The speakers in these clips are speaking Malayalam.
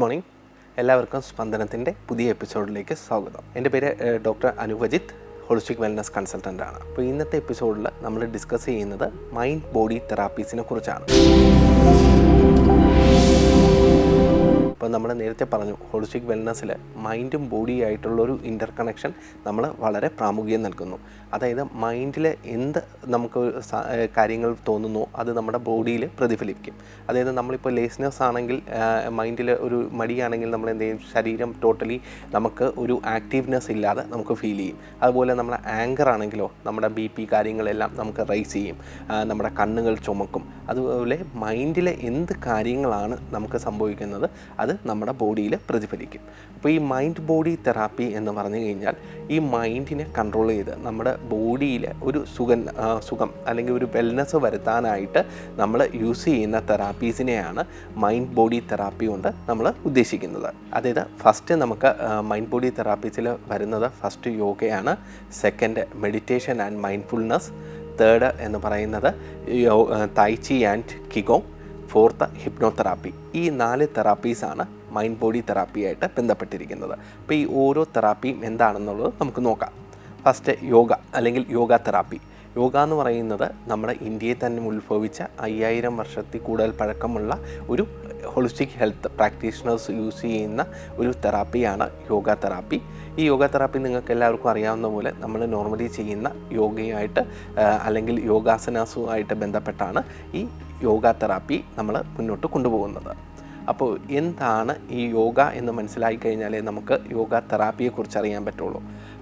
Good morning. എല്ലാവർക്കും സ്പന്ദനത്തിന്റെ പുതിയ എപ്പിസോഡിലേക്ക് സ്വാഗതം. എന്റെ പേര് doctor Anuvajith holistic wellness consultant ആണ്. അപ്പോൾ ഇന്നത്തെ എപ്പിസോഡിൽ നമ്മൾ ഡിസ്കസ് ചെയ്യുന്നത് മൈൻഡ് ബോഡി തെറാപ്പീസിനെ കുറിച്ചാണ്. അപ്പോൾ നമ്മൾ നേരത്തെ പറഞ്ഞു ഹോളിസ്റ്റിക് വെൽനസ്സിൽ മൈൻഡും ബോഡിയും ആയിട്ടുള്ളൊരു ഇന്റർ കണക്ഷൻ നമ്മൾ വളരെ പ്രാമുഖ്യം നൽകുന്നു. അതായത് മൈൻഡിൽ എന്ത് നമുക്ക് കാര്യങ്ങൾ തോന്നുന്നു അത് നമ്മുടെ ബോഡിയിൽ പ്രതിഫലിക്കും അതായത് നമ്മളിപ്പോൾ ലേസ്നെസ് ആണെങ്കിൽ മൈൻഡിൽ ഒരു മടിയാണെങ്കിൽ നമ്മൾ എന്ത് ചെയ്യും? ശരീരം ടോട്ടലി നമുക്ക് ഒരു ആക്റ്റീവ്നെസ് ഇല്ലാതെ നമുക്ക് ഫീൽ ചെയ്യും. അതുപോലെ നമ്മുടെ ആങ്കർ ആണെങ്കിലോ നമ്മുടെ ബി പി കാര്യങ്ങളെല്ലാം നമുക്ക് റൈസ് ചെയ്യും. നമ്മുടെ കണ്ണുകൾ ചുമക്കും. അതുപോലെ മൈൻഡിൽ എന്ത് കാര്യങ്ങളാണ് നമുക്ക് സംഭവിക്കുന്നത് അത് നമ്മുടെ ബോഡിയിൽ പ്രതിഫലിക്കും. അപ്പോൾ ഈ മൈൻഡ് ബോഡി തെറാപ്പി എന്ന് പറഞ്ഞു കഴിഞ്ഞാൽ ഈ മൈൻഡിനെ കൺട്രോൾ ചെയ്ത് നമ്മുടെ ബോഡിയിൽ ഒരു സുഖം സുഖം അല്ലെങ്കിൽ ഒരു വെൽനെസ് വരുത്താനായിട്ട് നമ്മൾ യൂസ് ചെയ്യുന്ന തെറാപ്പീസിനെയാണ് മൈൻഡ് ബോഡി തെറാപ്പി കൊണ്ട് നമ്മൾ ഉദ്ദേശിക്കുന്നത്. അതായത് ഫസ്റ്റ് നമുക്ക് മൈൻഡ് ബോഡി തെറാപ്പീസിൽ വരുന്നത് first യോഗയാണ് second meditation and mindfulness third എന്ന് പറയുന്നത് തൈച്ചി ആൻഡ് കിഗോ ഫോർത്ത് ഹിപ്നോതെറാപ്പി ഈ നാല് തെറാപ്പീസാണ് മൈൻഡ് ബോഡി തെറാപ്പിയായിട്ട് ബന്ധപ്പെട്ടിരിക്കുന്നത്. അപ്പോൾ ഈ ഓരോ തെറാപ്പിയും എന്താണെന്നുള്ളത് നമുക്ക് നോക്കാം. ഫസ്റ്റ് യോഗ അല്ലെങ്കിൽ യോഗ തെറാപ്പി. യോഗ എന്ന് പറയുന്നത് നമ്മുടെ ഇന്ത്യയിൽ തന്നെ ഉത്ഭവിച്ച അയ്യായിരം വർഷത്തിൽ കൂടുതൽ പഴക്കമുള്ള ഒരു ഹോളിസ്റ്റിക് ഹെൽത്ത് പ്രാക്ടീഷണേഴ്സ് യൂസ് ചെയ്യുന്ന ഒരു തെറാപ്പിയാണ് യോഗ തെറാപ്പി. ഈ യോഗ തെറാപ്പി നിങ്ങൾക്ക് എല്ലാവർക്കും അറിയാവുന്ന പോലെ നമ്മൾ നോർമലി ചെയ്യുന്ന യോഗയുമായിട്ട് അല്ലെങ്കിൽ യോഗാസനാസുമായിട്ട് ബന്ധപ്പെട്ടാണ് ഈ യോഗ തെറാപ്പി നമ്മൾ മുന്നോട്ട് കൊണ്ടുപോകുന്നത്. അപ്പോൾ എന്താണ് ഈ യോഗ എന്ന് മനസ്സിലായി കഴിഞ്ഞാലേ നമുക്ക് യോഗ തെറാപ്പിയെക്കുറിച്ച് അറിയാൻ പറ്റുള്ളൂ.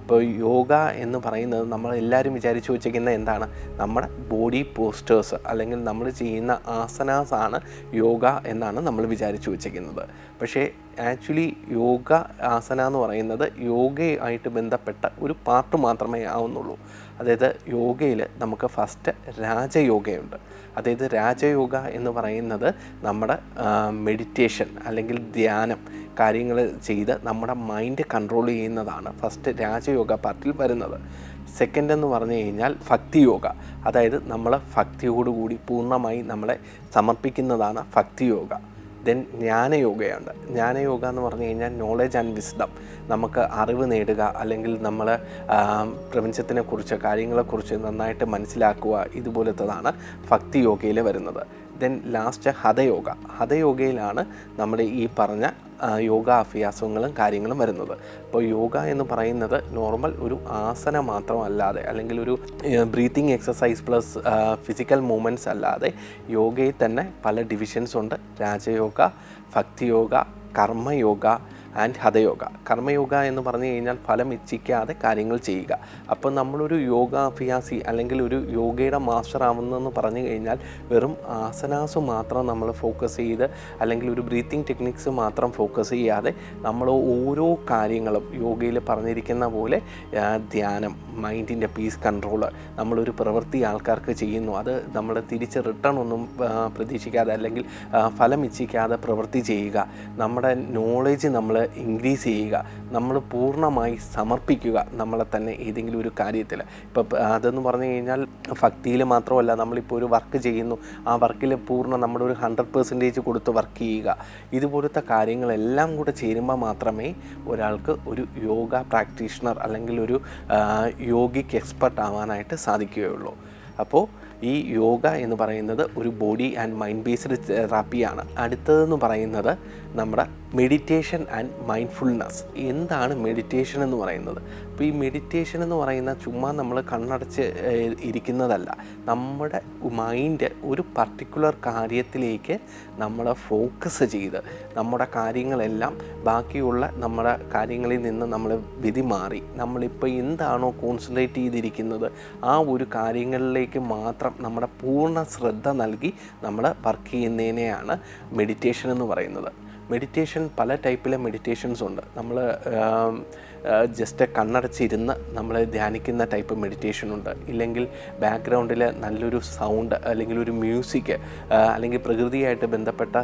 അപ്പോൾ യോഗ എന്ന് പറയുന്നത് നമ്മൾ എല്ലാവരും വിചാരിച്ചു വെച്ചിരിക്കുന്ന എന്താണ്? നമ്മുടെ ബോഡി പോസ്റ്റേഴ്സ് അല്ലെങ്കിൽ നമ്മൾ ചെയ്യുന്ന ആസനാസ് ആണ് യോഗ എന്നാണ് നമ്മൾ വിചാരിച്ചു വെച്ചിരിക്കുന്നത് പക്ഷേ ആക്ച്വലി യോഗ ആസന എന്ന് പറയുന്നത് യോഗയായിട്ട് ബന്ധപ്പെട്ട ഒരു പാർട്ട് മാത്രമേ ആവുന്നുള്ളൂ. അതായത് യോഗയിൽ നമുക്ക് ഫസ്റ്റ് രാജയോഗയുണ്ട്. അതായത് രാജയോഗ എന്ന് പറയുന്നത് നമ്മുടെ മെഡിറ്റേഷൻ അല്ലെങ്കിൽ ധ്യാനം കാര്യങ്ങൾ ചെയ്ത് നമ്മുടെ മൈൻഡ് കൺട്രോൾ ചെയ്യുന്നതാണ് ഫസ്റ്റ് രാജയോഗ പാർട്ടിൽ വരുന്നത്. സെക്കൻഡ് എന്ന് പറഞ്ഞു കഴിഞ്ഞാൽ ഭക്തിയോഗ അതായത് നമ്മൾ ഭക്തിയോടുകൂടി പൂർണമായി നമ്മളെ സമർപ്പിക്കുന്നതാണ് ഭക്തി യോഗ. ദെൻ ജ്ഞാനയോഗയുണ്ട് ജ്ഞാനയോഗ എന്ന് പറഞ്ഞു കഴിഞ്ഞാൽ നോളജ് ആൻഡ് വിസ്ഡം നമുക്ക് അറിവ് നേടുക അല്ലെങ്കിൽ നമ്മൾ പ്രപഞ്ചത്തിനെ കുറിച്ച് കാര്യങ്ങളെക്കുറിച്ച് നന്നായിട്ട് മനസ്സിലാക്കുക ഇതുപോലത്തതാണ് ഭക്തി യോഗയിൽ വരുന്നത്. Then last ഹതയോഗ. ഹതയോഗയിലാണ് നമ്മുടെ ഈ പറഞ്ഞ യോഗ അഭ്യാസങ്ങളും കാര്യങ്ങളും വരുന്നത്. അപ്പോൾ യോഗ എന്ന് പറയുന്നത് നോർമൽ ഒരു ആസന മാത്രമല്ലാതെ അല്ലെങ്കിൽ ഒരു breathing exercise plus physical movements അല്ലാതെ യോഗയിൽ തന്നെ പല ഡിവിഷൻസ് ഉണ്ട്. രാജയോഗ ഭക്തിയോഗ കർമ്മയോഗ ആൻഡ് ഹതയോഗ കർമ്മയോഗ എന്ന് പറഞ്ഞു കഴിഞ്ഞാൽ ഫലം ഇച്ഛിക്കാതെ കാര്യങ്ങൾ ചെയ്യുക. അപ്പോൾ നമ്മളൊരു യോഗ അഭ്യാസി അല്ലെങ്കിൽ ഒരു യോഗയുടെ മാസ്റ്റർ ആവുന്നതെന്ന് പറഞ്ഞു കഴിഞ്ഞാൽ വെറും ആസനാസ് മാത്രം നമ്മൾ ഫോക്കസ് ചെയ്ത് അല്ലെങ്കിൽ ഒരു ബ്രീത്തിങ് ടെക്നിക്സ് മാത്രം ഫോക്കസ് ചെയ്യാതെ നമ്മൾ ഓരോ കാര്യങ്ങളും യോഗയിൽ പറഞ്ഞിരിക്കുന്ന പോലെ ധ്യാനം. മൈൻഡിന്റെ പീസ് കൺട്രോൾ നമ്മളൊരു പ്രവൃത്തി ആൾക്കാർക്ക് ചെയ്യുന്നു. അത് നമ്മൾ തിരിച്ച് റിട്ടേൺ ഒന്നും പ്രതീക്ഷിക്കാതെ അല്ലെങ്കിൽ ഫലം ഇച്ഛിക്കാതെ പ്രവൃത്തി ചെയ്യുക. നമ്മുടെ നോളേജ് നമ്മൾ ഇൻക്രീസ് ചെയ്യുക. നമ്മൾ പൂർണമായി സമർപ്പിക്കുക നമ്മളെ തന്നെ ഏതെങ്കിലും ഒരു കാര്യത്തിൽ ഇപ്പോൾ അതെന്ന് പറഞ്ഞു കഴിഞ്ഞാൽ ഭക്തിയിൽ മാത്രമല്ല നമ്മളിപ്പോൾ ഒരു വർക്ക് ചെയ്യുന്നു. ആ വർക്കിൽ പൂർണ നമ്മുടെ ഒരു ഹൺഡ്രഡ് പെർസെന്റേജ് കൊടുത്ത് വർക്ക് ചെയ്യുക. ഇതുപോലത്തെ കാര്യങ്ങളെല്ലാം കൂടെ ചേരുമ്പോൾ മാത്രമേ ഒരാൾക്ക് ഒരു യോഗ പ്രാക്ടീഷണർ അല്ലെങ്കിൽ ഒരു യോഗിക്ക് എക്സ്പെർട്ട് ആവാനായിട്ട് സാധിക്കുകയുള്ളൂ. അപ്പോൾ ഈ യോഗ എന്ന് പറയുന്നത് ഒരു ബോഡി ആൻഡ് മൈൻഡ് ബേസ്ഡ് തെറാപ്പിയാണ് അടുത്തതെന്ന് പറയുന്നത് നമ്മുടെ മെഡിറ്റേഷൻ ആൻഡ് മൈൻഡ്ഫുൾനെസ് എന്താണ് മെഡിറ്റേഷൻ എന്ന് പറയുന്നത്? അപ്പോൾ ഈ മെഡിറ്റേഷൻ എന്ന് പറയുന്ന ചുമ്മാ നമ്മൾ കണ്ണടച്ച് ഇരിക്കുന്നതല്ല. നമ്മുടെ മൈൻഡ് ഒരു പർട്ടിക്കുലർ കാര്യത്തിലേക്ക് നമ്മൾ ഫോക്കസ് ചെയ്ത് നമ്മുടെ കാര്യങ്ങളെല്ലാം ബാക്കിയുള്ള നമ്മുടെ കാര്യങ്ങളിൽ നിന്ന് നമ്മൾ വിധി മാറി. നമ്മളിപ്പോൾ എന്താണോ കോൺസെൻട്രേറ്റ് ചെയ്തിരിക്കുന്നത് ആ ഒരു കാര്യങ്ങളിലേക്ക് മാത്രം നമ്മുടെ പൂർണ ശ്രദ്ധ നൽകി നമ്മൾ വർക്ക് ചെയ്യുന്നതിനെയാണ് മെഡിറ്റേഷൻ എന്ന് പറയുന്നത്. മെഡിറ്റേഷൻ പല ടൈപ്പിലെ മെഡിറ്റേഷൻസ് ഉണ്ട്. നമ്മൾ ജസ്റ്റ് കണ്ണടച്ചിരുന്ന് നമ്മൾ ധ്യാനിക്കുന്ന ടൈപ്പ് മെഡിറ്റേഷൻ ഉണ്ട്. ഇല്ലെങ്കിൽ ബാക്ക്ഗ്രൗണ്ടിൽ നല്ലൊരു സൗണ്ട് അല്ലെങ്കിൽ ഒരു മ്യൂസിക് അല്ലെങ്കിൽ പ്രകൃതിയായിട്ട് ബന്ധപ്പെട്ട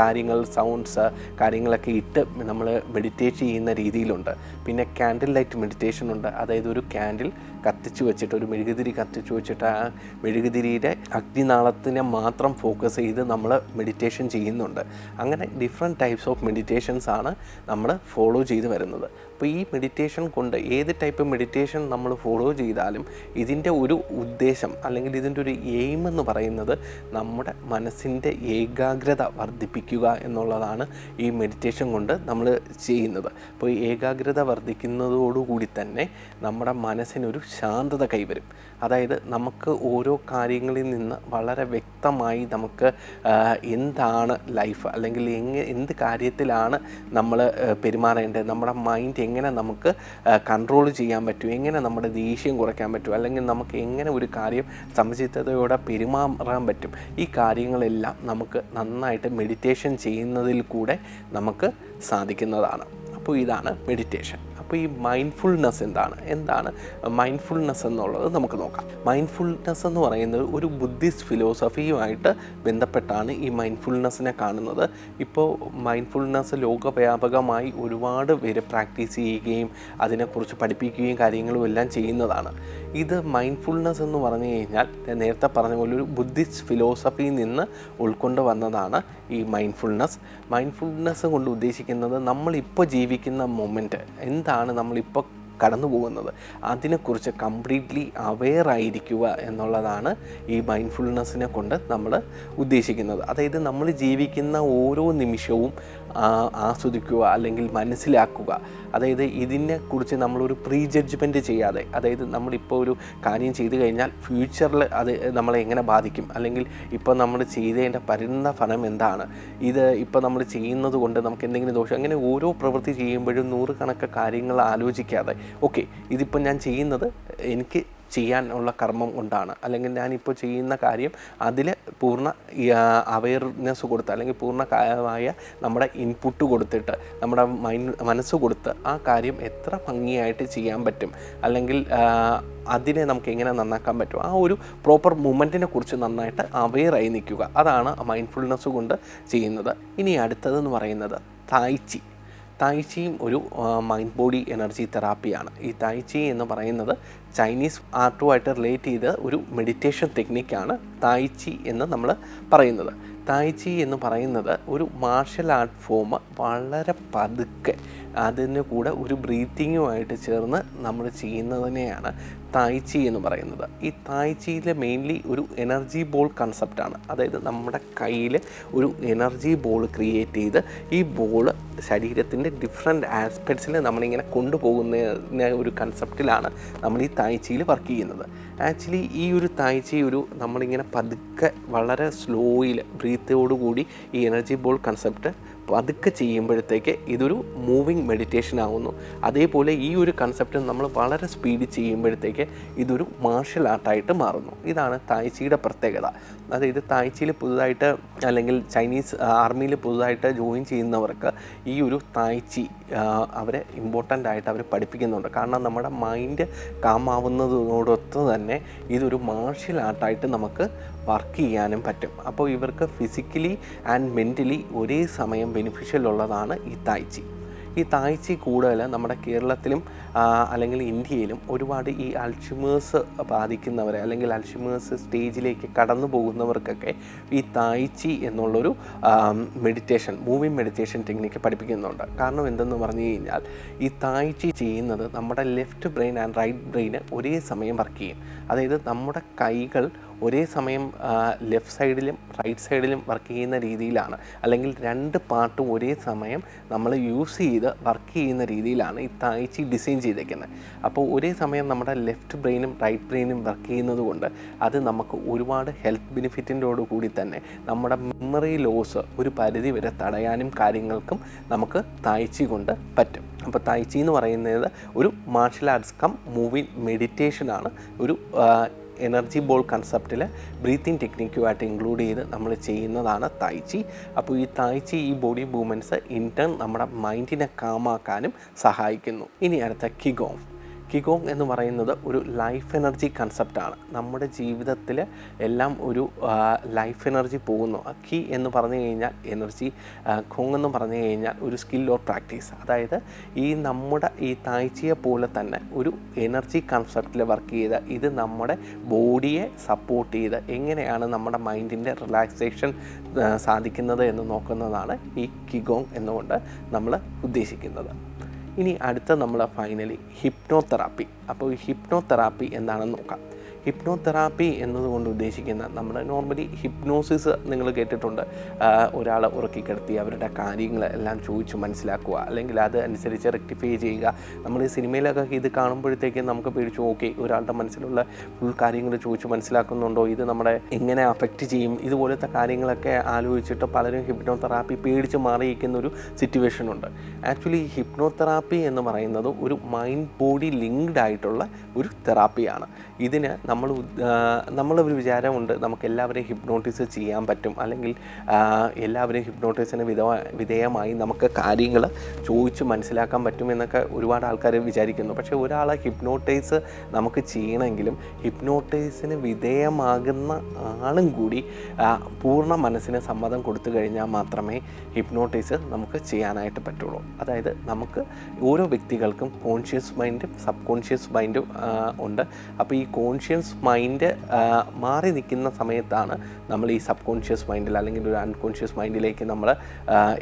കാര്യങ്ങൾ സൗണ്ട്സ് കാര്യങ്ങളൊക്കെ ഇട്ട് നമ്മൾ മെഡിറ്റേറ്റ് ചെയ്യുന്ന രീതിയിലുണ്ട്. പിന്നെ ക്യാൻഡിൽ ലൈറ്റ് മെഡിറ്റേഷൻ ഉണ്ട്. അതായത് ഒരു ക്യാൻഡിൽ കത്തിച്ചു വെച്ചിട്ട് ഒരു മെഴുകുതിരി കത്തിച്ചു വെച്ചിട്ട് ആ മെഴുകുതിരിയുടെ അഗ്നിനാളത്തിനെ മാത്രം ഫോക്കസ് ചെയ്ത് നമ്മൾ മെഡിറ്റേഷൻ ചെയ്യുന്നുണ്ട്. അങ്ങനെ ഡിഫറെന്റ് ടൈപ്സ് ഓഫ് മെഡിറ്റേഷൻസ് ആണ് നമ്മൾ ഫോളോ ചെയ്ത് വരുന്നത്. അപ്പോൾ ഈ മെഡിറ്റേഷൻ കൊണ്ട് ഏത് ടൈപ്പ് മെഡിറ്റേഷൻ നമ്മൾ ഫോളോ ചെയ്താലും ഇതിന്റെ ഒരു ഉദ്ദേശം അല്ലെങ്കിൽ ഇതിന്റെ ഒരു എയിം എന്ന് പറയുന്നത് നമ്മുടെ മനസ്സിന്റെ ഏകാഗ്രത വർദ്ധിപ്പിക്കുക എന്നുള്ളതാണ് ഈ മെഡിറ്റേഷൻ കൊണ്ട് നമ്മൾ ചെയ്യുന്നത്. അപ്പോൾ ഈ ഏകാഗ്രത വർദ്ധിക്കുന്നതോടുകൂടി തന്നെ നമ്മുടെ മനസ്സിനൊരു ശാന്തത കൈവരും. അതായത് നമുക്ക് ഓരോ കാര്യങ്ങളിൽ നിന്ന് വളരെ വ്യക്തമായി നമുക്ക് എന്താണ് ലൈഫ് അല്ലെങ്കിൽ എങ്ങനെ എന്ത് കാര്യത്തിലാണ് നമ്മൾ പെരുമാറേണ്ടത്? നമ്മുടെ മൈൻഡ് എങ്ങനെ നമുക്ക് കൺട്രോൾ ചെയ്യാൻ പറ്റും എങ്ങനെ നമ്മുടെ ദേഷ്യം കുറയ്ക്കാൻ പറ്റും അല്ലെങ്കിൽ നമുക്ക് എങ്ങനെ ഒരു കാര്യം സമചിത്തതയോടെ പെരുമാറാൻ പറ്റും ഈ കാര്യങ്ങളെല്ലാം നമുക്ക് നന്നായിട്ട് മെഡിറ്റേഷൻ ചെയ്യുന്നതിൽ കൂടെ നമുക്ക് സാധിക്കുന്നതാണ്. അപ്പോൾ ഇതാണ് മെഡിറ്റേഷൻ അപ്പോൾ ഈ മൈൻഡ്ഫുൾനെസ് എന്താണ്? എന്താണ് മൈൻഡ്ഫുൾനെസ് എന്നുള്ളത് നമുക്ക് നോക്കാം. മൈൻഡ്ഫുൾനെസ് എന്ന് പറയുന്നത് ഒരു ബുദ്ധിസ്റ്റ് ഫിലോസഫിയുമായിട്ട് ബന്ധപ്പെട്ടാണ് ഈ മൈൻഡ്ഫുൾനെസ്സിനെ കാണുന്നത്. ഇപ്പോൾ മൈൻഡ്ഫുൾനെസ് ലോകവ്യാപകമായി ഒരുപാട് പേര് പ്രാക്ടീസ് ചെയ്യുകയും അതിനെക്കുറിച്ച് പഠിപ്പിക്കുകയും കാര്യങ്ങളും എല്ലാം ചെയ്യുന്നതാണ്. ഇത് മൈൻഡ്ഫുൾനെസ് എന്ന് പറഞ്ഞു കഴിഞ്ഞാൽ ഞാൻ നേരത്തെ പറഞ്ഞ പോലെ ഒരു ബുദ്ധിസ്റ്റ് ഫിലോസഫിയിൽ നിന്ന് ഉൾക്കൊണ്ട് വന്നതാണ് ഈ മൈൻഡ്ഫുൾനെസ് മൈൻഡ്ഫുൾനെസ് കൊണ്ട് ഉദ്ദേശിക്കുന്നത് നമ്മളിപ്പോൾ ജീവിക്കുന്ന മൊമെന്റ് എന്താണ് നമ്മളിപ്പോൾ കടന്നു പോകുന്നത്? അതിനെക്കുറിച്ച് കംപ്ലീറ്റ്ലി അവെയർ ആയിരിക്കുക എന്നുള്ളതാണ് ഈ മൈൻഡ്ഫുൾനെസ്സിനെ കൊണ്ട് നമ്മൾ ഉദ്ദേശിക്കുന്നത്. അതായത് നമ്മൾ ജീവിക്കുന്ന ഓരോ നിമിഷവും ആസ്വദിക്കുക അല്ലെങ്കിൽ മനസ്സിലാക്കുക. അതായത് ഇതിനെ കുറിച്ച് നമ്മളൊരു പ്രീ ജഡ്ജ്മെന്റ് ചെയ്യാതെ അതായത് നമ്മളിപ്പോൾ ഒരു കാര്യം ചെയ്തു കഴിഞ്ഞാൽ ഫ്യൂച്ചറിൽ അത് നമ്മളെ എങ്ങനെ ബാധിക്കും അല്ലെങ്കിൽ ഇപ്പോൾ നമ്മൾ ചെയ്തതിന്റെ പരിണത ഫലം എന്താണ് ഇത് ഇപ്പോൾ നമ്മൾ ചെയ്യുന്നത് കൊണ്ട് നമുക്ക് എന്തെങ്കിലും ദോഷം അങ്ങനെ ഓരോ പ്രവൃത്തി ചെയ്യുമ്പോഴും നൂറുകണക്ക് കാര്യങ്ങൾ ആലോചിക്കാതെ ഓക്കെ ഇതിപ്പോൾ ഞാൻ ചെയ്യുന്നത് എനിക്ക് ചെയ്യാനുള്ള കർമ്മം കൊണ്ടാണ്. അല്ലെങ്കിൽ ഞാനിപ്പോൾ ചെയ്യുന്ന കാര്യം അതിൽ പൂർണ അവയർനെസ് കൊടുത്ത് അല്ലെങ്കിൽ പൂർണമായ നമ്മുടെ ഇൻപുട്ട് കൊടുത്തിട്ട് നമ്മുടെ മൈൻഡ് മനസ്സ് കൊടുത്ത് ആ കാര്യം എത്ര ഭംഗിയായിട്ട് ചെയ്യാൻ പറ്റും. അല്ലെങ്കിൽ അതിനെ നമുക്ക് എങ്ങനെ നന്നാക്കാൻ പറ്റും. ആ ഒരു പ്രോപ്പർ മൂമെന്റിനെ കുറിച്ച് നന്നായിട്ട് അവെയറായി നിൽക്കുക. അതാണ് മൈൻഡ്ഫുൾനെസ് കൊണ്ട് ചെയ്യുന്നത്. ഇനി അടുത്തതെന്ന് പറയുന്നത് തായ്ച്ചി തായ്ച്ചിയും ഒരു മൈൻഡ് ബോഡി എനർജി തെറാപ്പിയാണ് ഈ തായ്ച്ചി എന്ന് പറയുന്നത് ചൈനീസ് ആർട്ടുമായിട്ട് റിലേറ്റ് ചെയ്ത ഒരു മെഡിറ്റേഷൻ ടെക്നിക്കാണ് തായ്ച്ചി എന്ന് നമ്മൾ പറയുന്നത്. തായ്ച്ചി എന്ന് പറയുന്നത് ഒരു മാർഷൽ ആർട്ട് ഫോം വളരെ പതുക്കെ അതിന് കൂടെ ഒരു ബ്രീത്തിങ്ങുമായിട്ട് ചേർന്ന് നമ്മൾ ചെയ്യുന്നതിനെയാണ് തായ്ച്ചി എന്ന് പറയുന്നത്. ഈ തായ്ച്ചിയിൽ മെയിൻലി ഒരു എനർജി ബോൾ കൺസെപ്റ്റാണ് അതായത് നമ്മുടെ കയ്യിൽ ഒരു എനർജി ബോൾ ക്രിയേറ്റ് ചെയ്ത് ഈ ബോൾ ശരീരത്തിന്റെ ഡിഫറെന്റ് ആസ്പെക്ട്സിൽ നമ്മളിങ്ങനെ കൊണ്ടുപോകുന്ന ഒരു കൺസെപ്റ്റിലാണ് നമ്മൾ ഈ തായ്ച്ചിയിൽ വർക്ക് ചെയ്യുന്നത്. ആക്ച്വലി ഈ ഒരു തായ്ച്ചി ഒരു നമ്മളിങ്ങനെ പതുക്കെ വളരെ സ്ലോയിൽ ബ്രീത്തോടുകൂടി ഈ എനർജി ബോൾ കൺസെപ്റ്റ് പതുക്കെ ചെയ്യുമ്പോഴത്തേക്ക് ഇതൊരു മൂവിങ് മെഡിറ്റേഷൻ ആവുന്നു. അതേപോലെ ഈ ഒരു കൺസെപ്റ്റ് നമ്മൾ വളരെ സ്പീഡിൽ ചെയ്യുമ്പോഴത്തേക്ക് ഇതൊരു മാർഷൽ ആർട്ടായിട്ട് മാറുന്നു. ഇതാണ് തായ്ച്ചിയുടെ പ്രത്യേകത. അതായത് തായ്ച്ചിയിൽ പുതുതായിട്ട് അല്ലെങ്കിൽ ചൈനീസ് ആർമിയിൽ പുതുതായിട്ട് ജോയിൻ ചെയ്യുന്നവർക്ക് ഈ ഒരു തായ്ച്ചി അവരെ ഇമ്പോർട്ടന്റ് ആയിട്ട് അവർ പഠിപ്പിക്കുന്നുണ്ട്. കാരണം നമ്മുടെ മൈൻഡ് കാമാവുന്നതിനോടൊത്ത് തന്നെ ഇതൊരു മാർഷ്യൽ ആർട്ടായിട്ട് നമുക്ക് വർക്ക് ചെയ്യാനും പറ്റും. അപ്പോൾ ഇവർക്ക് ഫിസിക്കലി ആൻഡ് മെന്റലി ഒരേ സമയം ബെനിഫിഷ്യൽ ഉള്ളതാണ് ഈ തായ്ച്ചി ഈ തായ്ച്ചി കൂടുതൽ നമ്മുടെ കേരളത്തിലും അല്ലെങ്കിൽ ഇന്ത്യയിലും ഒരുപാട് ഈ അൽഷിമേഴ്സ് ബാധിക്കുന്നവരെ അല്ലെങ്കിൽ അൽഷിമേഴ്സ് സ്റ്റേജിലേക്ക് കടന്നു പോകുന്നവർക്കൊക്കെ ഈ തായ്ച്ചി എന്നുള്ളൊരു മെഡിറ്റേഷൻ മൂവിങ് മെഡിറ്റേഷൻ ടെക്നിക്ക് പഠിപ്പിക്കുന്നുണ്ട്. കാരണം എന്തെന്ന് പറഞ്ഞു കഴിഞ്ഞാൽ ഈ തായ്ച്ചി ചെയ്യുന്നത് നമ്മുടെ ലെഫ്റ്റ് ബ്രെയിൻ ആൻഡ് റൈറ്റ് ബ്രെയിന് ഒരേ സമയം വർക്ക് ചെയ്യും. അതായത് നമ്മുടെ കൈകൾ ഒരേ സമയം ലെഫ്റ്റ് സൈഡിലും റൈറ്റ് സൈഡിലും വർക്ക് ചെയ്യുന്ന രീതിയിലാണ്. അല്ലെങ്കിൽ രണ്ട് പാർട്ടും ഒരേ സമയം നമ്മൾ യൂസ് ചെയ്ത് വർക്ക് ചെയ്യുന്ന രീതിയിലാണ് ഈ തായ്ച്ചി ഡിസൈൻ ചെയ്തേക്കുന്നത്. അപ്പോൾ ഒരേ സമയം നമ്മുടെ ലെഫ്റ്റ് ബ്രെയിനും റൈറ്റ് ബ്രെയിനും വർക്ക് ചെയ്യുന്നത് കൊണ്ട് അത് നമുക്ക് ഒരുപാട് ഹെൽത്ത് ബെനിഫിറ്റിന്റോട് കൂടി തന്നെ നമ്മുടെ മെമ്മറി ലോസ് ഒരു പരിധി വരെ തടയാനും കാര്യങ്ങൾക്കും നമുക്ക് തായ്ച്ചി കൊണ്ട് പറ്റും. അപ്പോൾ തായ്ച്ചി എന്ന് പറയുന്നത് ഒരു മാർഷൽ ആർട്സ് കം മൂവിങ് മെഡിറ്റേഷനാണ്. ഒരു എനർജി ബോൾ കൺസെപ്റ്റിൽ ബ്രീത്തിങ് ടെക്നിക്കുമായിട്ട് ഇൻക്ലൂഡ് ചെയ്ത് നമ്മൾ ചെയ്യുന്നതാണ് തായ്ച്ചി അപ്പോൾ ഈ തായ്ച്ചി ഈ ബോഡി മൂവ്മെന്റ്സ് ഇന്റേൺ നമ്മുടെ മൈൻഡിനെ കാമാക്കാനും സഹായിക്കുന്നു. ഇനി അടുത്ത കിഗോങ് കിഗോങ് എന്ന് പറയുന്നത് ഒരു ലൈഫ് എനർജി കൺസെപ്റ്റാണ് നമ്മുടെ ജീവിതത്തിൽ എല്ലാം ഒരു ലൈഫ് എനർജി പോകുന്നു. കി എന്ന് പറഞ്ഞു കഴിഞ്ഞാൽ എനർജി ഖോങ് എന്ന് പറഞ്ഞു കഴിഞ്ഞാൽ ഒരു സ്കിൽ ഓർ പ്രാക്ടീസ് അതായത് ഈ നമ്മുടെ ഈ താഴ്ചയെ പോലെ തന്നെ ഒരു എനർജി കൺസെപ്റ്റിൽ വർക്ക് ചെയ്ത് ഇത് നമ്മുടെ ബോഡിയെ സപ്പോർട്ട് ചെയ്ത് എങ്ങനെയാണ് നമ്മുടെ മൈൻഡിന്റെ റിലാക്സേഷൻ സാധിക്കുന്നത് എന്ന് നോക്കുന്നതാണ് ഈ കിഗോങ് എന്നുകൊണ്ട് നമ്മൾ ഉദ്ദേശിക്കുന്നത്. ഇനി അടുത്ത നമ്മൾ ഫൈനലി ഹിപ്നോതെറാപ്പി. അപ്പോൾ ഹിപ്നോതെറാപ്പി എന്താണെന്ന് നോക്കാം. ഹിപ്നോതെറാപ്പി എന്നതുകൊണ്ട് ഉദ്ദേശിക്കുന്ന നമ്മൾ നോർമലി ഹിപ്നോസിസ് നിങ്ങൾ കേട്ടിട്ടുണ്ട്. ഒരാൾ ഉറക്കിക്കിടത്തി അവരുടെ കാര്യങ്ങൾ എല്ലാം ചോദിച്ചു മനസ്സിലാക്കുക. അല്ലെങ്കിൽ അത് അനുസരിച്ച് റെക്ടിഫൈ ചെയ്യുക. നമ്മൾ ഈ സിനിമയിലൊക്കെ ഇത് കാണുമ്പോഴത്തേക്കും നമുക്ക് പേടിച്ചു ഓക്കെ ഒരാളുടെ മനസ്സിലുള്ള ഫുൾ കാര്യങ്ങൾ ചോദിച്ചു മനസ്സിലാക്കുന്നുണ്ടോ? ഇത് നമ്മളെ എങ്ങനെ അഫക്റ്റ് ചെയ്യും? ഇതുപോലത്തെ കാര്യങ്ങളൊക്കെ ആലോചിച്ചിട്ട് പലരും ഹിപ്നോതെറാപ്പി പേടിച്ച് മാറിയിരിക്കുന്ന ഒരു സിറ്റുവേഷൻ ഉണ്ട്. ആക്ച്വലി ഹിപ്നോതെറാപ്പി എന്ന് പറയുന്നത് ഒരു മൈൻഡ് ബോഡി ലിങ്ക്ഡ് ആയിട്ടുള്ള ഒരു തെറാപ്പിയാണ് ഇതിന് നമ്മൾ നമ്മളൊരു വിചാരമുണ്ട് നമുക്ക് എല്ലാവരെയും ഹിപ്നോട്ടിസ് ചെയ്യാൻ പറ്റും. അല്ലെങ്കിൽ എല്ലാവരെയും ഹിപ്നോട്ടിസിന് വിധ വിധേയമായി നമുക്ക് കാര്യങ്ങൾ ചോദിച്ച് മനസ്സിലാക്കാൻ പറ്റും എന്നൊക്കെ ഒരുപാട് ആൾക്കാർ വിചാരിക്കുന്നു. പക്ഷേ ഒരാളെ ഹിപ്നോട്ടൈസ് നമുക്ക് ചെയ്യണമെങ്കിലും ഹിപ്നോട്ടൈസിന് വിധേയമാകുന്ന ആളും കൂടി പൂർണ മനസ്സിന് സമ്മതം കൊടുത്തു കഴിഞ്ഞാൽ മാത്രമേ ഹിപ്നോട്ടൈസ് നമുക്ക് ചെയ്യാനായിട്ട് പറ്റുള്ളൂ. അതായത് നമുക്ക് ഓരോ വ്യക്തികൾക്കും കോൺഷ്യസ് മൈൻഡും സബ് കോൺഷ്യസ് മൈൻഡും ഉണ്ട്. അപ്പോൾ ഈ കോൺഷ്യസ് മൈൻഡ് മാറി നിൽക്കുന്ന സമയത്താണ് നമ്മൾ ഈ സബ് കോൺഷ്യസ് മൈൻഡിൽ അല്ലെങ്കിൽ ഒരു അൺകോൺഷ്യസ് മൈൻഡിലേക്ക് നമ്മൾ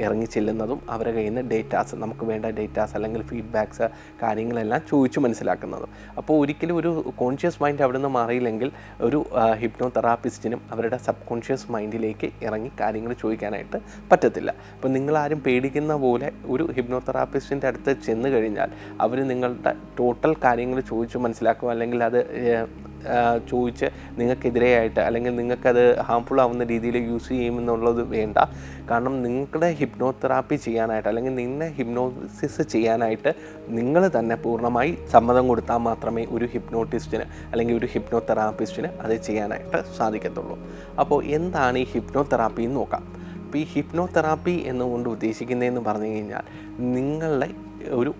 ഇറങ്ങി ചെല്ലുന്നതും അവരുടെ കയ്യിൽ നിന്ന് ഡേറ്റാസ് നമുക്ക് വേണ്ട ഡേറ്റാസ് അല്ലെങ്കിൽ ഫീഡ്ബാക്സ് കാര്യങ്ങളെല്ലാം ചോദിച്ചു മനസ്സിലാക്കുന്നതും. അപ്പോൾ ഒരിക്കലും ഒരു കോൺഷ്യസ് മൈൻഡ് അവിടെ നിന്ന് മാറിയില്ലെങ്കിൽ ഒരു ഹിപ്നോ തെറാപ്പിസ്റ്റിനും അവരുടെ സബ് കോൺഷ്യസ് മൈൻഡിലേക്ക് ഇറങ്ങി കാര്യങ്ങൾ ചോദിക്കാനായിട്ട് പറ്റത്തില്ല. അപ്പോൾ നിങ്ങളാരും പേടിക്കുന്ന പോലെ ഒരു ഹിപ്നോ തെറാപ്പിസ്റ്റിന്റെ അടുത്ത് ചെന്ന് കഴിഞ്ഞാൽ അവർ നിങ്ങളുടെ ടോട്ടൽ കാര്യങ്ങൾ ചോദിച്ചു മനസ്സിലാക്കുക അല്ലെങ്കിൽ അത് ചോദിച്ച് നിങ്ങൾക്കെതിരെയായിട്ട് അല്ലെങ്കിൽ നിങ്ങൾക്കത് ഹാംഫുൾ ആവുന്ന രീതിയിൽ യൂസ് ചെയ്യുമെന്നുള്ളത് വേണ്ട. കാരണം നിങ്ങളുടെ ഹിപ്നോതെറാപ്പി ചെയ്യാനായിട്ട് അല്ലെങ്കിൽ നിന്നെ ഹിപ്നോസിസ് ചെയ്യാനായിട്ട് നിങ്ങൾ തന്നെ പൂർണമായി സമ്മതം കൊടുത്താൽ മാത്രമേ ഒരു ഹിപ്നോട്ടിസ്റ്റിന് അല്ലെങ്കിൽ ഒരു ഹിപ്നോതെറാപ്പിസ്റ്റിന് അത് ചെയ്യാനായിട്ട് സാധിക്കത്തുള്ളൂ. അപ്പോൾ എന്താണ് ഈ ഹിപ്നോതെറാപ്പി എന്ന് നോക്കാം. അപ്പോൾ ഈ ഹിപ്നോതെറാപ്പി എന്നുകൊണ്ട് ഉദ്ദേശിക്കുന്നതെന്ന് പറഞ്ഞു കഴിഞ്ഞാൽ നിങ്ങളുടെ ഒരു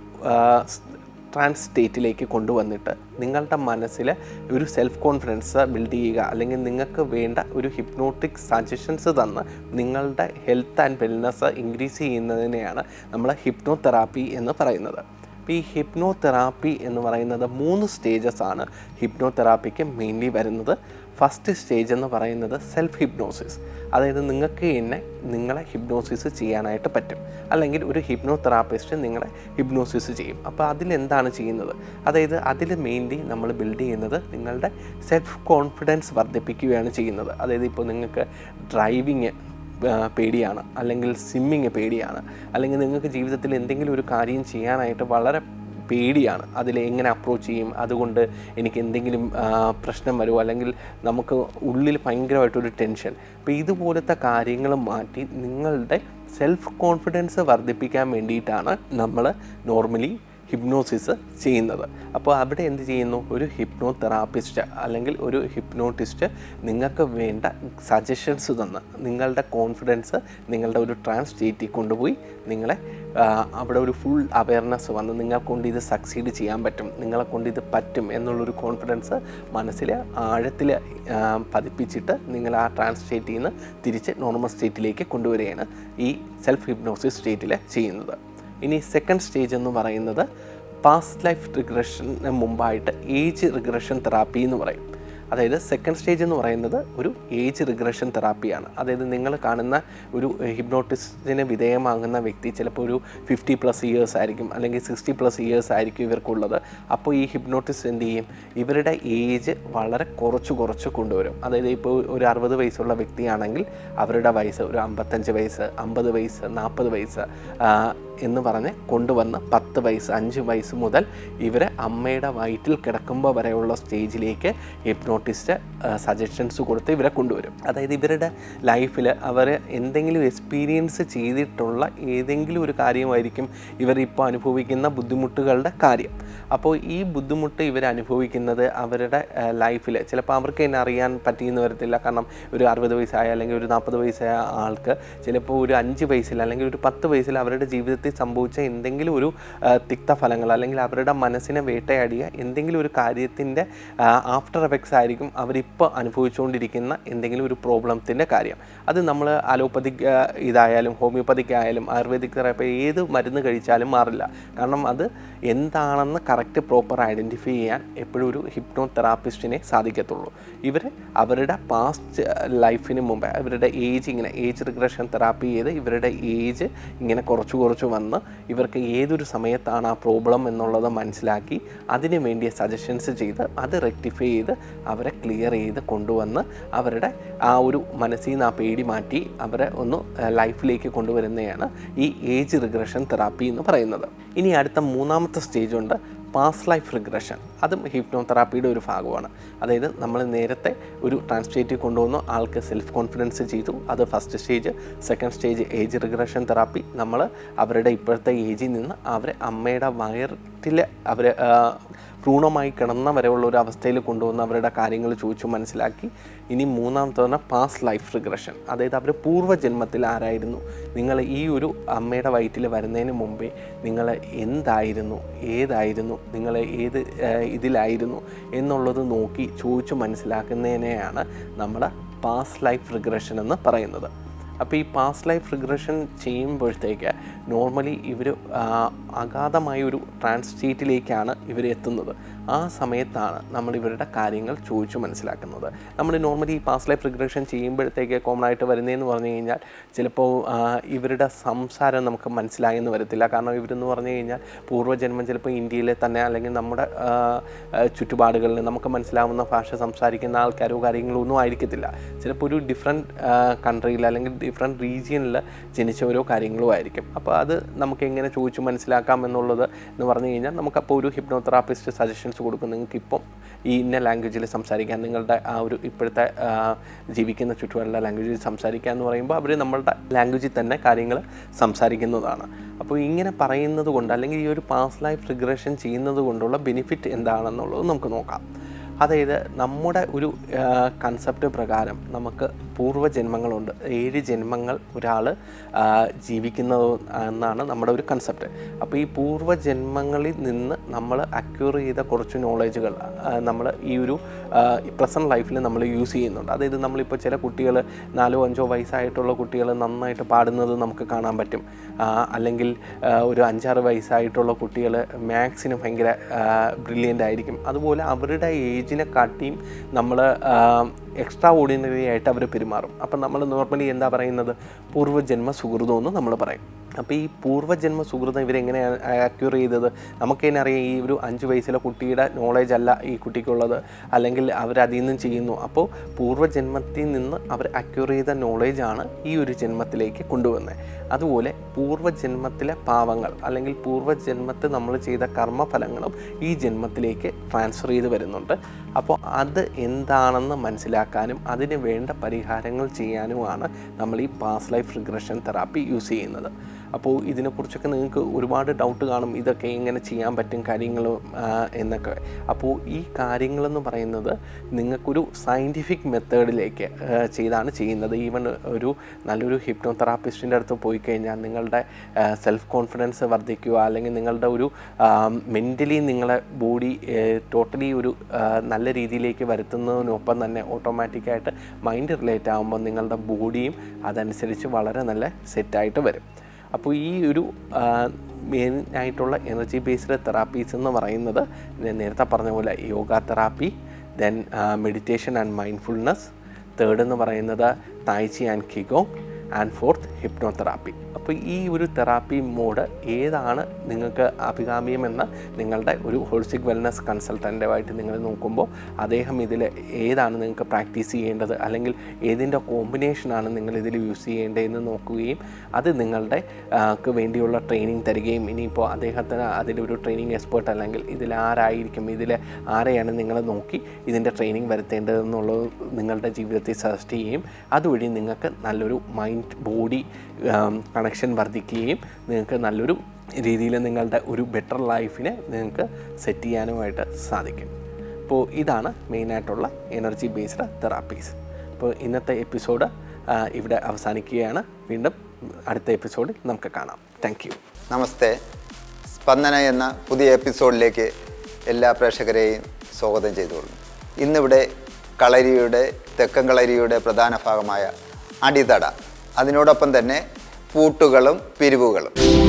ട്രാൻസ് സ്റ്റേറ്റിലേക്ക് കൊണ്ടുവന്നിട്ട് നിങ്ങളുടെ മനസ്സിൽ ഒരു സെൽഫ് കോൺഫിഡൻസ് ബിൽഡ് ചെയ്യുക അല്ലെങ്കിൽ നിങ്ങൾക്ക് വേണ്ട ഒരു ഹിപ്നോട്ടിക് സജഷൻസ് തന്ന് നിങ്ങളുടെ ഹെൽത്ത് ആൻഡ് വെൽനെസ് ഇൻക്രീസ് ചെയ്യുന്നതിനെയാണ് നമ്മൾ ഹിപ്നോതെറാപ്പി എന്ന് പറയുന്നത്. അപ്പോൾ ഈ ഹിപ്നോതെറാപ്പി എന്ന് പറയുന്നത് മൂന്ന് സ്റ്റേജസ് ആണ് ഹിപ്നോതെറാപ്പിക്ക് മെയിൻലി വരുന്നത്. ഫസ്റ്റ് സ്റ്റേജ് എന്ന് പറയുന്നത് സെൽഫ് ഹിപ്നോസിസ് അതായത് നിങ്ങൾക്ക് തന്നെ നിങ്ങളെ ഹിപ്നോസിസ് ചെയ്യാനായിട്ട് പറ്റും. അല്ലെങ്കിൽ ഒരു ഹിപ്നോ തെറാപ്പിസ്റ്റ് നിങ്ങളെ ഹിപ്നോസിസ് ചെയ്യും. അപ്പോൾ അതിലെന്താണ് ചെയ്യുന്നത്? അതായത് അതിൽ മെയിൻലി നമ്മൾ ബിൽഡ് ചെയ്യുന്നത് നിങ്ങളുടെ സെൽഫ് കോൺഫിഡൻസ് വർദ്ധിപ്പിക്കുകയാണ് ചെയ്യുന്നത്. അതായത് ഇപ്പോൾ നിങ്ങൾക്ക് ഡ്രൈവിങ് പേടിയാണ്. അല്ലെങ്കിൽ സ്വിമ്മിങ് പേടിയാണ്. അല്ലെങ്കിൽ നിങ്ങൾക്ക് ജീവിതത്തിൽ എന്തെങ്കിലും ഒരു കാര്യം ചെയ്യാനായിട്ട് വളരെ പേടിയാണ്. അതിൽ എങ്ങനെ അപ്രോച്ച് ചെയ്യും? അതുകൊണ്ട് എനിക്ക് എന്തെങ്കിലും പ്രശ്നം വരുമോ അല്ലെങ്കിൽ നമുക്ക് ഉള്ളിൽ ഭയങ്കരമായിട്ടൊരു ടെൻഷൻ അപ്പോൾ ഇതുപോലത്തെ കാര്യങ്ങൾ മാറ്റി നിങ്ങളുടെ സെൽഫ് കോൺഫിഡൻസ് വർദ്ധിപ്പിക്കാൻ വേണ്ടിയിട്ടാണ് നമ്മൾ നോർമലി ഹിപ്നോസിസ് ചെയ്യുന്നത്. അപ്പോൾ അവിടെ എന്ത് ചെയ്യുന്നു? ഒരു ഹിപ്നോ തെറാപ്പിസ്റ്റ് അല്ലെങ്കിൽ ഒരു ഹിപ്നോട്ടിസ്റ്റ് നിങ്ങൾക്ക് വേണ്ട സജഷൻസ് തന്ന് നിങ്ങളുടെ കോൺഫിഡൻസ് നിങ്ങളുടെ ഒരു ട്രാൻസ് സ്റ്റേറ്റിൽ കൊണ്ടുപോയി നിങ്ങളെ അവിടെ ഒരു ഫുൾ അവയർനെസ് വന്ന് നിങ്ങളെ കൊണ്ട് ഇത് സക്സീഡ് ചെയ്യാൻ പറ്റും നിങ്ങളെ കൊണ്ട് ഇത് പറ്റും എന്നുള്ളൊരു കോൺഫിഡൻസ് മനസ്സിൽ ആഴത്തിൽ പതിപ്പിച്ചിട്ട് നിങ്ങൾ ആ ട്രാൻസ് സ്റ്റേറ്റിൽ നിന്ന് തിരിച്ച് നോർമൽ സ്റ്റേറ്റിലേക്ക് കൊണ്ടുവരികയാണ് ഈ സെൽഫ് ഹിപ്നോസിസ് സ്റ്റേറ്റിൽ ചെയ്യുന്നത്. ഇനി സെക്കൻഡ് സ്റ്റേജ് എന്ന് പറയുന്നത് പാസ്റ്റ് ലൈഫ് റിഗ്രഷന് മുമ്പായിട്ട് ഏജ് റിഗ്രഷൻ തെറാപ്പി എന്ന് പറയും. അതായത് സെക്കൻഡ് സ്റ്റേജ് എന്ന് പറയുന്നത് ഒരു ഏജ് റിഗ്രഷൻ തെറാപ്പിയാണ് അതായത് നിങ്ങൾ കാണുന്ന ഒരു ഹിപ്നോട്ടിസ്റ്റിന് വിധേയമാകുന്ന വ്യക്തി ചിലപ്പോൾ ഒരു ഫിഫ്റ്റി പ്ലസ് ഇയേഴ്സ് ആയിരിക്കും അല്ലെങ്കിൽ സിക്സ്റ്റി പ്ലസ് ഇയേഴ്സ് ആയിരിക്കും ഇവർക്കുള്ളത്. അപ്പോൾ ഈ ഹിപ്നോട്ടിസ്റ്റ് എന്ത് ചെയ്യും? ഇവരുടെ ഏജ് വളരെ കുറച്ച് കുറച്ച് കൊണ്ടുവരും. അതായത് ഇപ്പോൾ ഒരു അറുപത് വയസ്സുള്ള വ്യക്തിയാണെങ്കിൽ അവരുടെ വയസ്സ് ഒരു അമ്പത്തഞ്ച് വയസ്സ് അമ്പത് വയസ്സ് നാൽപ്പത് വയസ്സ് എന്ന് പറഞ്ഞ് കൊണ്ടുവന്ന് പത്ത് വയസ്സ് അഞ്ച് വയസ്സ് മുതൽ ഇവരെ അമ്മയുടെ വയറ്റിൽ കിടക്കുമ്പോൾ വരെയുള്ള സ്റ്റേജിലേക്ക് ഹിപ്നോട്ടിസ്റ്റ് സജഷൻസ് കൊടുത്ത് ഇവരെ കൊണ്ടുവരും. അതായത് ഇവരുടെ ലൈഫിൽ അവർ എന്തെങ്കിലും എക്സ്പീരിയൻസ് ചെയ്തിട്ടുള്ള ഏതെങ്കിലും ഒരു കാര്യമായിരിക്കും ഇവർ ഇപ്പോൾ അനുഭവിക്കുന്ന ബുദ്ധിമുട്ടുകളുടെ കാര്യം. അപ്പോൾ ഈ ബുദ്ധിമുട്ട് ഇവർ അനുഭവിക്കുന്നത് അവരുടെ ലൈഫിൽ ചിലപ്പോൾ അവർക്ക് തന്നെ അറിയാൻ പറ്റിയെന്ന് വരത്തില്ല. കാരണം ഒരു അറുപത് വയസ്സായ അല്ലെങ്കിൽ ഒരു നാൽപ്പത് വയസ്സായ ആൾക്ക് ചിലപ്പോൾ ഒരു അഞ്ച് വയസ്സിൽ അല്ലെങ്കിൽ ഒരു പത്ത് വയസ്സിൽ അവരുടെ ജീവിതത്തിൽ സംഭവിച്ച എന്തെങ്കിലും ഒരു തിക്ത ഫലങ്ങൾ അല്ലെങ്കിൽ അവരുടെ മനസ്സിനെ വേട്ടയാടിയ എന്തെങ്കിലും ഒരു കാര്യത്തിന്റെ ആഫ്റ്റർ എഫക്ട്സ് ആയിരിക്കും അവരിപ്പോൾ അനുഭവിച്ചുകൊണ്ടിരിക്കുന്ന എന്തെങ്കിലും ഒരു പ്രോബ്ലത്തിന്റെ കാര്യം. അത് നമ്മൾ അലോപ്പതിക് ഇതായാലും ഹോമിയോപ്പതിക് ആയാലും ആയുർവേദിക് തെറാപ്പി ഏത് മരുന്ന് കഴിച്ചാലും മാറില്ല. കാരണം അത് എന്താണെന്ന് കറക്റ്റ് പ്രോപ്പർ ഐഡന്റിഫൈ ചെയ്യാൻ എപ്പോഴും ഒരു ഹിപ്നോ തെറാപ്പിസ്റ്റിനെ സാധിക്കത്തുള്ളൂ. ഇവർ അവരുടെ പാസ്റ്റ് ലൈഫിന് മുമ്പേ അവരുടെ ഏജ് ഇങ്ങനെ ഏജ് റിഗ്രഷൻ തെറാപ്പി ചെയ്ത് ഇവരുടെ ഏജ് ഇങ്ങനെ കുറച്ച് കുറച്ച് വന്ന് ഇവർക്ക് ഏതൊരു സമയത്താണ് ആ പ്രോബ്ലം എന്നുള്ളത് മനസ്സിലാക്കി അതിനു വേണ്ടിയ സജഷൻസ് ചെയ്ത് അത് റെക്ടിഫൈ ചെയ്ത് അവരെ ക്ലിയർ ചെയ്ത് കൊണ്ടുവന്ന് അവരുടെ ആ ഒരു മനസ്സിൽ നിന്ന് ആ പേടി മാറ്റി അവരെ ഒന്ന് ലൈഫിലേക്ക് കൊണ്ടുവരുന്നതാണ് ഈ ഏജ് റിഗ്രഷൻ തെറാപ്പി എന്ന് പറയുന്നത്. ഇനി അടുത്ത മൂന്നാമത്തെ സ്റ്റേജ് ഉണ്ട്. പാസ് ലൈഫ് റിഗ്രഷൻ അതും ഹിപ്നോതെറാപ്പിയുടെ ഒരു ഭാഗമാണ്. അതായത് നമ്മൾ നേരത്തെ ഒരു ട്രാൻസ്ലേറ്റ് കൊണ്ടുവന്നു ആൾക്ക് സെൽഫ് കോൺഫിഡൻസ് ചെയ്തു. അത് first stage second stage age regression therapy നമ്മൾ അവരുടെ ഇപ്പോഴത്തെ ഏജിൽ നിന്ന് അവരെ അമ്മയുടെ വയറ്റിൽ അവർ ഭ്രൂണമായി കിടന്ന വരെയുള്ള ഒരു അവസ്ഥയിൽ കൊണ്ടുവന്ന് അവരുടെ കാര്യങ്ങൾ ചോദിച്ചു മനസ്സിലാക്കി. ഇനി മൂന്നാമത്തെ പറഞ്ഞാൽ പാസ് ലൈഫ് റിഗ്രഷൻ അതായത് അവർ പൂർവജന്മത്തിൽ ആരായിരുന്നു? നിങ്ങൾ ഈ ഒരു അമ്മയുടെ വയറ്റിൽ വരുന്നതിന് മുമ്പേ നിങ്ങൾ എന്തായിരുന്നു? ഏതായിരുന്നു? നിങ്ങൾ ഏത് ഇതിലായിരുന്നു? എന്നുള്ളത് നോക്കി ചോദിച്ചു മനസ്സിലാക്കുന്നതിനെയാണ് നമ്മൾ പാസ് ലൈഫ് റിഗ്രഷൻ എന്ന് പറയുന്നത്. അപ്പോൾ ഈ പാസ്റ്റ് ലൈഫ് റിഗ്രഷൻ ചെയ്യുമ്പോഴത്തേക്ക് നോർമലി ഇവർ അഗാധമായ ഒരു ട്രാൻസ് സ്റ്റേറ്റിലേക്കാണ് ഇവർ എത്തുന്നത്. ആ സമയത്താണ് നമ്മൾ ഇവരുടെ കാര്യങ്ങൾ ചോദിച്ചു മനസ്സിലാക്കുന്നത്. നമ്മൾ normally pass past life regression ചെയ്യുമ്പോഴത്തേക്ക് കോമൺ ആയിട്ട് വരുന്നതെന്ന് പറഞ്ഞു കഴിഞ്ഞാൽ ചിലപ്പോൾ ഇവരുടെ സംസാരം നമുക്ക് മനസ്സിലായെന്ന് വരത്തില്ല. കാരണം ഇവരെന്ന് പറഞ്ഞു കഴിഞ്ഞാൽ പൂർവജന്മം ചിലപ്പോൾ ഇന്ത്യയിലെ തന്നെ അല്ലെങ്കിൽ നമ്മുടെ ചുറ്റുപാടുകളിൽ നമുക്ക് മനസ്സിലാവുന്ന ഭാഷ സംസാരിക്കുന്ന ആൾക്കാരോ കാര്യങ്ങളോ ഒന്നും ആയിരിക്കത്തില്ല. ചിലപ്പോൾ ഒരു ഡിഫറെന്റ് കൺട്രിയിൽ അല്ലെങ്കിൽ ഡിഫറെന്റ് റീജിയനിൽ ജനിച്ചവരോ കാര്യങ്ങളോ ആയിരിക്കും. അപ്പോൾ അത് നമുക്ക് എങ്ങനെ ചോദിച്ചു മനസ്സിലാക്കാം എന്നുള്ളത് എന്ന് പറഞ്ഞു കഴിഞ്ഞാൽ നമുക്കപ്പോൾ ഒരു ഹിപ്നോതെറാപ്പിസ്റ്റ് സജഷൻസ് കൊടുക്കും. നിങ്ങൾക്ക് ഇപ്പം ഈ ഇന്ന ലാംഗ്വേജിൽ സംസാരിക്കാൻ നിങ്ങളുടെ ആ ഒരു ഇപ്പോഴത്തെ ജീവിക്കുന്ന ചുറ്റുപാടുള്ള ലാംഗ്വേജിൽ സംസാരിക്കുക എന്ന് പറയുമ്പോൾ അവർ നമ്മളുടെ ലാംഗ്വേജിൽ തന്നെ കാര്യങ്ങൾ സംസാരിക്കുന്നതാണ്. അപ്പോൾ ഇങ്ങനെ പറയുന്നത് കൊണ്ട് അല്ലെങ്കിൽ ഈ ഒരു പാസ് ലൈഫ് റിഗ്രഷൻ ചെയ്യുന്നത് കൊണ്ടുള്ള ബെനിഫിറ്റ് എന്താണെന്നുള്ളത് നമുക്ക് നോക്കാം. അതായത് നമ്മുടെ ഒരു കൺസെപ്റ്റ് പ്രകാരം നമുക്ക് പൂർവജന്മങ്ങളുണ്ട്. ഏഴ് ജന്മങ്ങൾ ഒരാൾ ജീവിക്കുന്നത് എന്നാണ് നമ്മുടെ ഒരു കൺസെപ്റ്റ് അപ്പോൾ ഈ പൂർവജന്മങ്ങളിൽ നിന്ന് നമ്മൾ അക്യൂർ ചെയ്ത കുറച്ച് നോളേജുകൾ നമ്മൾ ഈ ഒരു പ്രസന്റ് ലൈഫിൽ നമ്മൾ യൂസ് ചെയ്യുന്നുണ്ട്. അതായത് നമ്മളിപ്പോൾ ചില കുട്ടികൾ നാലോ അഞ്ചോ വയസ്സായിട്ടുള്ള കുട്ടികൾ നന്നായിട്ട് പാടുന്നത് നമുക്ക് കാണാൻ പറ്റും. അല്ലെങ്കിൽ ഒരു അഞ്ചാറ് വയസ്സായിട്ടുള്ള കുട്ടികൾ മാത്സിന് ഭയങ്കര ബ്രില്യന്റ് ആയിരിക്കും. അതുപോലെ അവരുടെ ഏജിനെ കാട്ടിയും നമ്മൾ എക്സ്ട്രാ ഓർഡിനറി ആയിട്ട് അവർ പെരുമാറും. അപ്പം നമ്മൾ നോർമലി എന്താ പറയുന്നത്? പൂർവജന്മ സുഹൃതം എന്ന് നമ്മൾ പറയും. അപ്പോൾ ഈ പൂർവജന്മ സുഹൃതം ഇവരെങ്ങനെയാണ് അക്യൂർ ചെയ്തത്? നമുക്ക് തന്നെ അറിയാം ഈ ഒരു അഞ്ച് വയസ്സിലെ കുട്ടിയുടെ നോളേജ് അല്ല ഈ കുട്ടിക്കുള്ളത്. അല്ലെങ്കിൽ അവരതിൽ നിന്നും ചെയ്യുന്നു. അപ്പോൾ പൂർവജന്മത്തിൽ നിന്ന് അവർ അക്യൂർ ചെയ്ത നോളേജാണ് ഈ ഒരു ജന്മത്തിലേക്ക് കൊണ്ടുവന്നത് അതുപോലെ പൂർവജന്മത്തിലെ പാവങ്ങൾ അല്ലെങ്കിൽ പൂർവജന്മത്തിൽ നമ്മൾ ചെയ്ത കർമ്മഫലങ്ങളും ഈ ജന്മത്തിലേക്ക് ട്രാൻസ്ഫർ ചെയ്ത് വരുന്നുണ്ട്. അപ്പോൾ അത് എന്താണെന്ന് മനസ്സിലാക്കാനും അതിന് വേണ്ട പരിഹാരങ്ങൾ ചെയ്യാനുമാണ് നമ്മൾ ഈ pass life regression therapy use ചെയ്യുന്നത്. അപ്പോൾ ഇതിനെക്കുറിച്ചൊക്കെ നിങ്ങൾക്ക് ഒരുപാട് ഡൗട്ട് കാണും. ഇതൊക്കെ എങ്ങനെ ചെയ്യാൻ പറ്റും കാര്യങ്ങൾ എന്നൊക്കെ. അപ്പോൾ ഈ കാര്യങ്ങളെന്ന് പറയുന്നത് നിങ്ങൾക്കൊരു സയന്റിഫിക് മെത്തേഡിലേക്ക് ചെയ്താണ് ചെയ്യുന്നത്. ഈവൻ ഒരു നല്ലൊരു ഹിപ്നോ തെറാപ്പിസ്റ്റിന്റെ അടുത്ത് പോയി കഴിഞ്ഞാൽ നിങ്ങളുടെ സെൽഫ് കോൺഫിഡൻസ് വർദ്ധിക്കുക. അല്ലെങ്കിൽ നിങ്ങളുടെ ഒരു മെന്റലി നിങ്ങളെ ബോഡി ടോട്ടലി ഒരു നല്ല രീതിയിലേക്ക് വരുത്തുന്നതിനൊപ്പം തന്നെ ഓട്ടോമാറ്റിക്കായിട്ട് മൈൻഡ് റിലേറ്റ് ആകുമ്പോൾ നിങ്ങളുടെ ബോഡിയും അതനുസരിച്ച് വളരെ നല്ല സെറ്റായിട്ട് വരും. അപ്പോൾ ഈ ഒരു മെയിൻ ആയിട്ടുള്ള എനർജി ബേസ്ഡ് തെറാപ്പീസ് എന്ന് പറയുന്നത് ഞാൻ നേരത്തെ പറഞ്ഞ പോലെ yoga therapy then meditation and mindfulness third എന്ന് പറയുന്നത് തായ്ചി ആൻഡ് കിഗോ ആൻഡ് ഫോർത്ത് ഹിപ്നോതെറാപ്പി അപ്പോൾ ഈ ഒരു തെറാപ്പി മോഡ് ഏതാണ് നിങ്ങൾക്ക് അഭികാമ്യമെന്ന് നിങ്ങളുടെ ഒരു ഹോളിസ്റ്റിക് വെൽനസ് കൺസൾട്ടന്റുമായിട്ട് നിങ്ങൾ നോക്കുമ്പോൾ അദ്ദേഹം ഇതിൽ ഏതാണ് നിങ്ങൾക്ക് പ്രാക്ടീസ് ചെയ്യേണ്ടത്? അല്ലെങ്കിൽ ഏതിന്റെ കോമ്പിനേഷനാണ് നിങ്ങൾ ഇതിൽ യൂസ് ചെയ്യേണ്ടതെന്ന് നോക്കുകയും അത് നിങ്ങളുടെ വേണ്ടിയുള്ള ട്രെയിനിങ് തരികയും ഇനിയിപ്പോൾ അദ്ദേഹത്തിന് അതിലൊരു ട്രെയിനിങ് എക്സ്പേർട്ട് അല്ലെങ്കിൽ ഇതിൽ ആരായിരിക്കും? ഇതിൽ ആരെയാണ് നിങ്ങൾ നോക്കി ഇതിന്റെ ട്രെയിനിങ് വരുത്തേണ്ടതെന്നുള്ളത് നിങ്ങളുടെ ജീവിതത്തിൽ സജസ്റ്റ് ചെയ്യുകയും അതുവഴി നിങ്ങൾക്ക് നല്ലൊരു മൈൻഡ് ബോഡി കണക്ഷൻ വർദ്ധിക്കുകയും നിങ്ങൾക്ക് നല്ലൊരു രീതിയിൽ നിങ്ങളുടെ ഒരു ബെറ്റർ ലൈഫിനെ നിങ്ങൾക്ക് സെറ്റ് ചെയ്യാനുമായിട്ട് സാധിക്കും. അപ്പോൾ ഇതാണ് മെയിനായിട്ടുള്ള എനർജി ബേസ്ഡ് തെറാപ്പീസ് അപ്പോൾ ഇന്നത്തെ എപ്പിസോഡ് ഇവിടെ അവസാനിക്കുകയാണ്. വീണ്ടും അടുത്ത എപ്പിസോഡിൽ നമുക്ക് കാണാം. താങ്ക് യു നമസ്തേ. സ്പന്ദന എന്ന പുതിയ എപ്പിസോഡിലേക്ക് എല്ലാ പ്രേക്ഷകരെയും സ്വാഗതം ചെയ്തുകൊള്ളുന്നു. ഇന്നിവിടെ കളരിയുടെ തെക്കൻ കളരിയുടെ പ്രധാന ഭാഗമായ അടിതട അതിനോടൊപ്പം തന്നെ പൂട്ടുകളും പിരിവുകളും.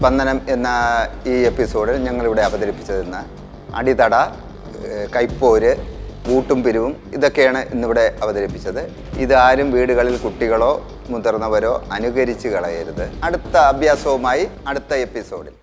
സ്പന്ദനം എന്ന ഈ എപ്പിസോഡിൽ ഞങ്ങളിവിടെ അവതരിപ്പിച്ചതെന്ന് അടിതട കൈപ്പോര് കൂട്ടും പിരിവും ഇതൊക്കെയാണ് ഇന്നിവിടെ അവതരിപ്പിച്ചത്. ഇതാരും വീടുകളിൽ കുട്ടികളോ മുതിർന്നവരോ അനുകരിച്ച് കളയരുത്. അടുത്ത അഭ്യാസവുമായി അടുത്ത എപ്പിസോഡിൽ.